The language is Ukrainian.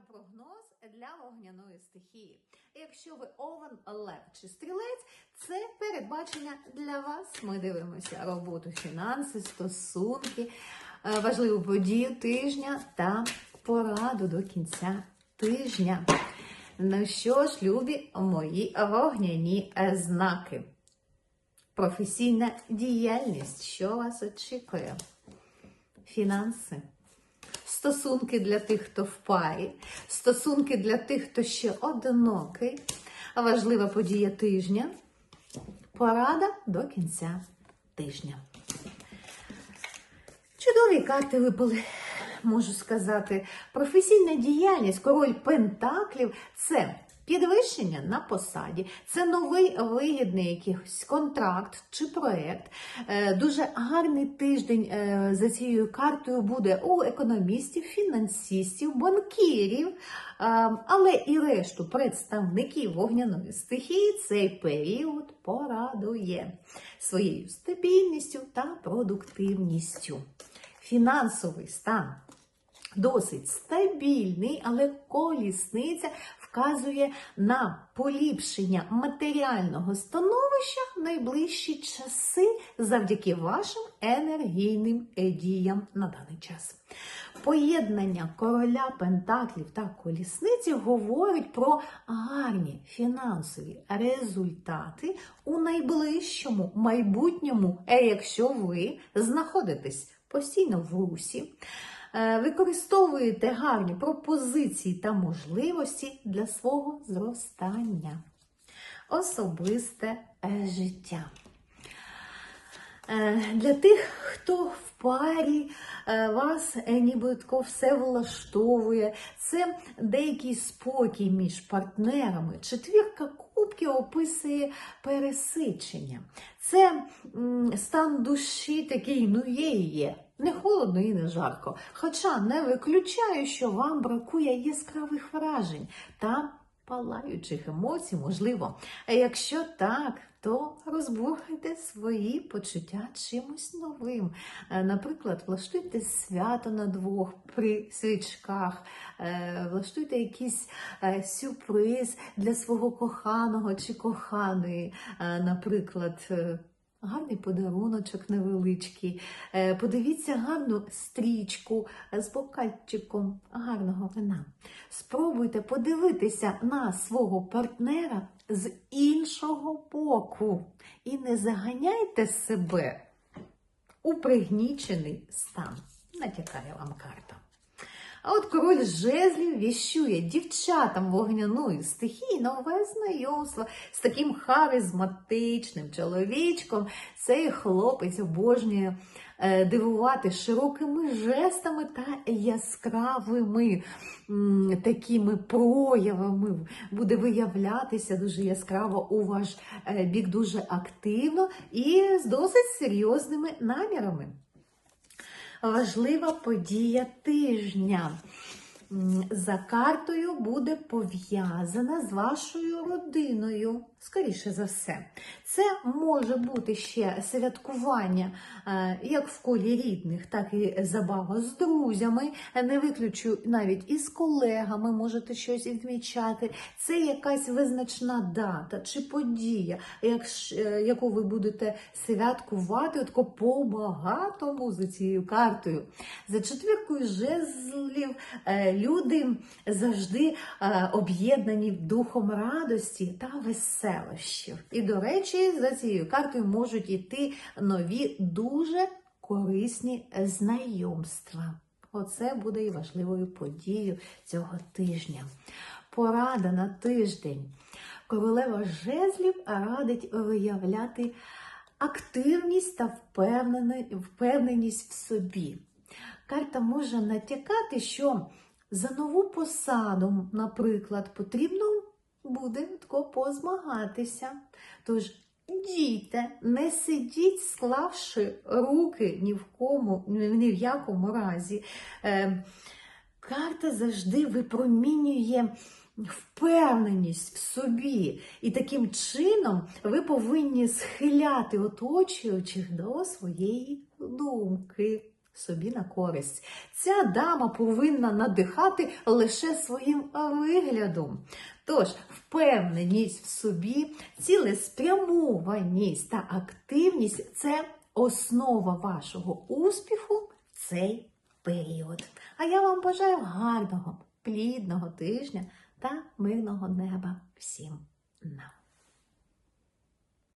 Прогноз для вогняної стихії. Якщо ви овен, лев чи стрілець, це передбачення для вас. Ми дивимося роботу, фінанси, стосунки, е, важливу подію тижня та пораду до кінця тижня. Ну що ж, любі мої вогняні е, знаки. Професійна діяльність, що вас очікує? Фінанси. Стосунки для тих, хто в парі, стосунки для тих, хто ще одинокий, важлива подія тижня, порада до кінця тижня. Чудові карти випали, можу сказати. Професійна діяльність, король Пентаклів це підвищення на посаді, це новий вигідний якийсь контракт чи проєкт. Е, Дуже гарний тиждень е, за цією картою буде у економістів, фінансистів, банкірів, е, але і решту представників вогняної стихії цей період порадує своєю стабільністю та продуктивністю. Фінансовий стан досить стабільний, але колісниця вказує на поліпшення матеріального становища в найближчі часи завдяки вашим енергійним діям на даний час. Поєднання короля Пентаклів та колісниці говорить про гарні фінансові результати у найближчому майбутньому, е, якщо ви знаходитесь постійно в русі. Е, Використовуєте гарні пропозиції та можливості для свого зростання. Особисте життя. Е, Для тих, хто в парі, е, вас е, нібито все влаштовує, це деякий спокій між партнерами. Четвірка кубків описує пересичення. Це стан душі такий, ну є і є. Не холодно і не жарко. Хоча не виключаю, що вам бракує яскравих вражень та палаючих емоцій, можливо. Якщо так, то розбурхайте свої почуття чимось новим. Е, Наприклад, влаштуйте свято на двох при свічках, е, влаштуйте якийсь е, сюрприз для свого коханого чи коханої, наприклад. Гарний подаруночок невеличкий. Подивіться гарну стрічку з бокальчиком гарного вина. Спробуйте подивитися на свого партнера з іншого боку і не заганяйте себе у пригнічений стан. Натякає вам карта. А от король жезлів віщує дівчатам вогняної стихії нове знайомство з таким харизматичним чоловічком. Цей хлопець обожнює дивувати широкими жестами та яскравими такими проявами. Буде виявлятися дуже яскраво у ваш е, бік дуже активно і з досить серйозними намірами важлива подія тижня. За картою буде пов'язана з вашою родиною, скоріше за все. Це може бути ще святкування е, як в колі рідних, так і забава з друзями. Не виключу навіть із колегами можете щось відмічати. Це якась визначна дата чи подія, е, яку ви будете святкувати отко по-багатому за цією картою. За четвіркою жезлів е, люди завжди е, об'єднані духом радості та веселощів. І, до речі, за цією картою можуть іти нові дуже корисні знайомства. Оце буде і важливою подією цього тижня. Порада на тиждень. Королева жезлів радить виявляти активність та впевненість в собі. Карта може натякати, що за нову посаду, наприклад, потрібно буде позмагатися. Тож дійте, не сидіть, склавши руки ні в кому, ні в якому разі. Е, Карта завжди випромінює впевненість в собі. І таким чином ви повинні схиляти оточуючих до своєї думки. Собі на користь. Ця дама повинна надихати лише своїм виглядом. Тож, впевненість в собі, цілеспрямованість та активність це основа вашого успіху в цей період. А я вам бажаю гарного, плідного тижня та мирного неба всім нам.